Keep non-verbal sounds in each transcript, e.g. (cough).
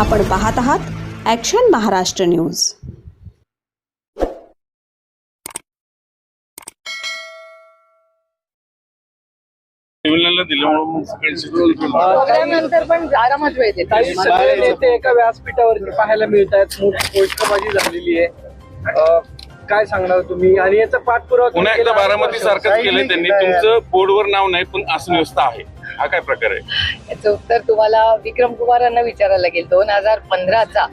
आपण पाहत आहात ॲक्शन महाराष्ट्र न्यूज सगळे शिकवलं केलं. त्यानंतर पण आरामात वेळ देते काही सगळे नेते एका व्यासपीठावरती पाहायला मिळत आहेत पोस्टबाजी झालेली आहे. काय सांगणार तुम्ही? आणि याचा पाठपुरावा पुन्हा एकदा बारामती सारखंच केलंय त्यांनी. तुमचं बोर्डवर नाव नाही पण असं व्यवस्था आहे. हा काय प्रकार आहे? याचं उत्तर तुम्हाला विक्रम कुमारांना विचारायला लागेल. दोन हजार पंधराचा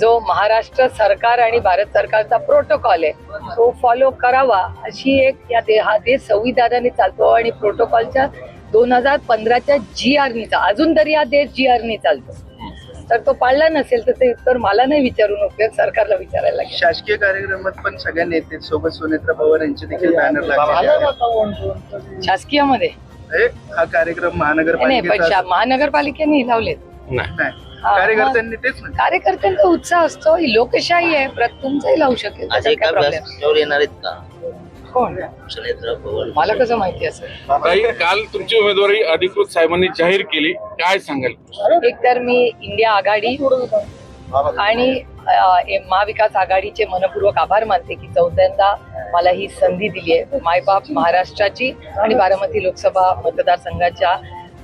जो महाराष्ट्र सरकार आणि भारत सरकारचा प्रोटोकॉल आहे तो फॉलो करावा अशी एक या दे हा देश संविधानाने चालतो आणि प्रोटोकॉलच्या दोन हजार पंधराच्या जी आरनी अजून तरी हा देश जी आरनी चालतो. तर तो पाळला नसेल तर ते उत्तर मला नाही विचारून उपयोग सरकारला विचारायला लागेल. शासकीय कार्यक्रमात पण सगळ्या नेते सोबत सुनेत्रा पवार यांचे देखील बॅनर लागले शासकीयमध्ये आहे. हा कार्यक्रम नाही पण महानगरपालिकेचा शा- महानगरपालिकेने लावलेत नाही. नाही. कार्यकर्त्यांनी तेच कार्यकर्त्यांचा उत्साह असतो ही लोकशाही आहे प्रत तुमचाही लावू शकेल आज त्याच्यात एका काय प्रॉब्लेम येणार आहेत का? कोण? मला कसं माहिती असेल? ताई काल तुमची उमेदवारी अधिकृत साहेबांनी जाहीर केली. काय सांगाल? एकतर मी इंडिया आघाडी आणि महाविकास आघाडीचे मनपूर्वक आभार मानते की चौथ्यांदा मला ही संधी दिली आहे. मायबाप महाराष्ट्राची आणि बारामती लोकसभा मतदारसंघाच्या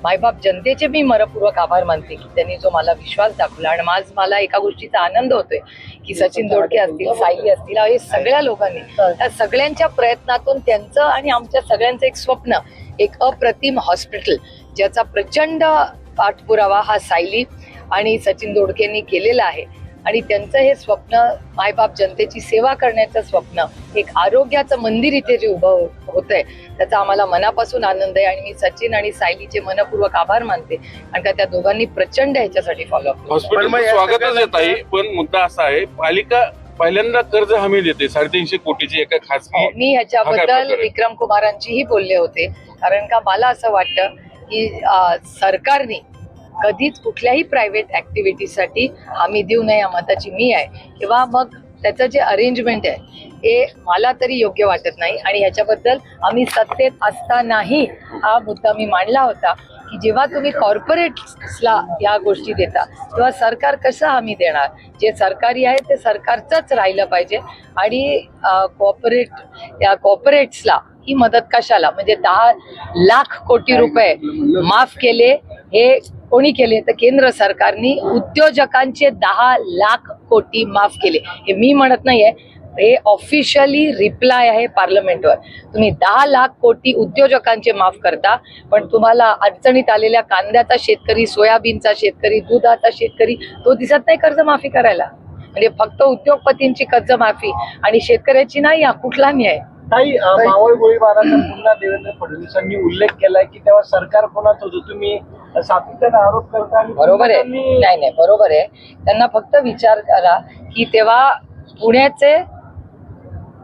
मायबाप जनतेचे मी मनपूर्वक आभार मानते की त्यांनी जो मला विश्वास दाखवला. आणि आज मला एका गोष्टीचा आनंद होतोय की सचिन दोडके असतील सायली असतील हे सगळ्या लोकांनी त्या सगळ्यांच्या प्रयत्नातून त्यांचं आणि आमच्या सगळ्यांचं एक स्वप्न एक अप्रतिम हॉस्पिटल ज्याचा प्रचंड पाठपुरावा हा सायली आणि सचिन दोडकेंनी केलेला आहे. आणि त्यांचं हे स्वप्न मायबाप जनतेची सेवा करण्याचं स्वप्न एक आरोग्याचं मंदिर इथे जे उभं होत आहे त्याचा आम्हाला मनापासून आनंद आहे आणि मी सचिन आणि सायलीचे मनपूर्वक आभार मानते. आणि का त्या दोघांनी प्रचंड ह्याच्यासाठी फॉलोअप स्वागतच येत आहे पण मुद्दा असा आहे पालिका पहिल्यांदा कर्ज हमी देते साडेतीनशे कोटीची एका खासगी मी ह्याच्याबद्दल? विक्रम कुमारांचीही बोलले होते कारण का मला असं वाटतं की सरकारने कधीच कुठल्याही प्रायव्हेट ऍक्टिव्हिटीसाठी हमी देऊ नये या मताची मी आहे. किंवा मग त्याचं जे अरेंजमेंट आहे हे मला तरी योग्य वाटत नाही. आणि ह्याच्याबद्दल आम्ही सत्तेत असतानाही हा मुद्दा मी मांडला होता की जेव्हा तुम्ही कॉर्पोरेट्सला या गोष्टी देता तेव्हा सरकार कसं हमी देणार? जे सरकारी आहे ते सरकारचंच राहिलं पाहिजे. आणि कॉर्पोरेट या कॉर्पोरेट्सला ही मदत कशाला? म्हणजे दहा लाख कोटी रुपये माफ केले हे कोणी केले? तर केंद्र सरकारने उद्योजकांचे दहा लाख कोटी माफ केले. हे मी म्हणत नाहीये. हे ऑफिशियली रिप्लाय आहे पार्लमेंटवर तुम्ही दहा लाख कोटी उद्योजकांचे माफ करता पण तुम्हाला अडचणीत आलेल्या कांद्याचा शेतकरी सोयाबीनचा शेतकरी दुधाचा शेतकरी तो दिसत नाही कर्जमाफी करायला. म्हणजे फक्त उद्योगपतींची कर्जमाफी आणि शेतकऱ्याची नाही हा कुठला न्याय? काही मावळ गोळीबाराचा पुन्हा देवेंद्र फडणवीसांनी उल्लेख केलाय की तेव्हा सरकार कोणाच होतं? तुम्ही बरोबर आहे. नाही नाही बरोबर आहे. त्यांना फक्त विचार करा की तेव्हा पुण्याचे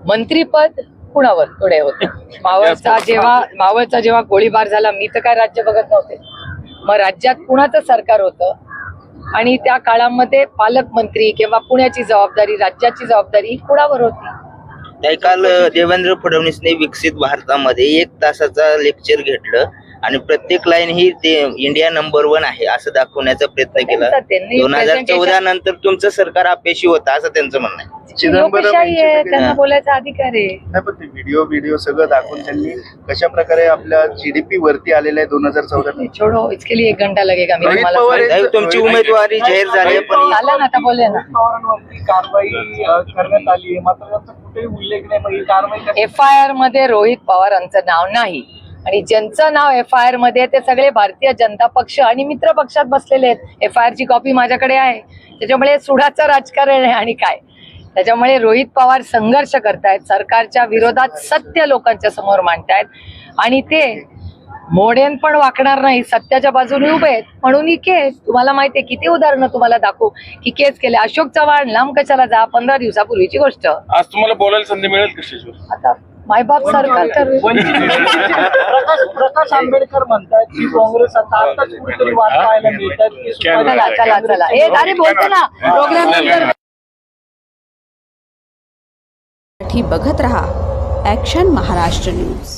मंत्रीपद कुणावर? पुढे होते. (laughs) मावळचा जेव्हा मावळचा जेव्हा गोळीबार झाला मी तर काय राज्य बघत नव्हते. मग राज्यात कुणाचं सरकार होतं? आणि त्या काळामध्ये पालकमंत्री किंवा पुण्याची जबाबदारी राज्याची जबाबदारी कुणावर होती? काल देवेंद्र फडणवीसने विकसित भारतामध्ये एक तासाचा लेक्चर घेतलं. आणि प्रत्येक लाईन ही ते इंडिया नंबर वन आहे असं दाखवण्याचा प्रयत्न केला. दोन हजार चौदा नंतर तुमचं सरकार अपयशी होतं असं त्यांचं म्हणणं आहे. त्यांना बोलायचा अधिकार आहे. नाही पण ते व्हिडिओ व्हिडिओ सगळं दाखवून त्यांनी कशा प्रकारे आपल्या जीडीपी वरती आलेलं आहे दोन हजार चौदा छोडो इसके लिए एक घंटा लगेगा. तुमची उमेदवारी जाहीर झाली आहे पण झालं ना आता बोलले ना. पवारांवरती कारवाई करण्यात आली आहे. मात्र त्यांचा कुठेही उल्लेख नाही मग ही कारवाई कशी- एफ आय आरमध्ये रोहित पवारांचं नाव नाही. आणि ज्यांचं नाव एफ आय आरमध्ये ते सगळे भारतीय जनता पक्ष आणि मित्र पक्षात बसलेले आहेत. एफ आय आर ची कॉपी माझ्याकडे आहे. त्याच्यामुळे सुडाचं राजकारण आहे आणि काय? त्याच्यामुळे रोहित पवार संघर्ष करतायत सरकारच्या विरोधात सत्य लोकांच्या समोर मांडतायत. आणि ते मोडेन पण वाकणार नाही सत्याच्या बाजूने उभे आहेत. म्हणून ही केस तुम्हाला माहितीये किती उदाहरणं तुम्हाला दाखवू? की केस केले. अशोक चव्हाण लांब कशाला जा पंधरा दिवसापूर्वीची गोष्ट. आज तुम्हाला बोलायला संधी मिळेल आता मायबाप सरकार तर प्रकाश प्रकाश आंबेडकर म्हणतात की काँग्रेस आता आताच कुठेतरी वाट पाहायला मिळतात की चला चला चला ए अरे बोलतो ना प्रोग्राम नंतर साठी बघत रहा ॲक्शन महाराष्ट्र न्यूज.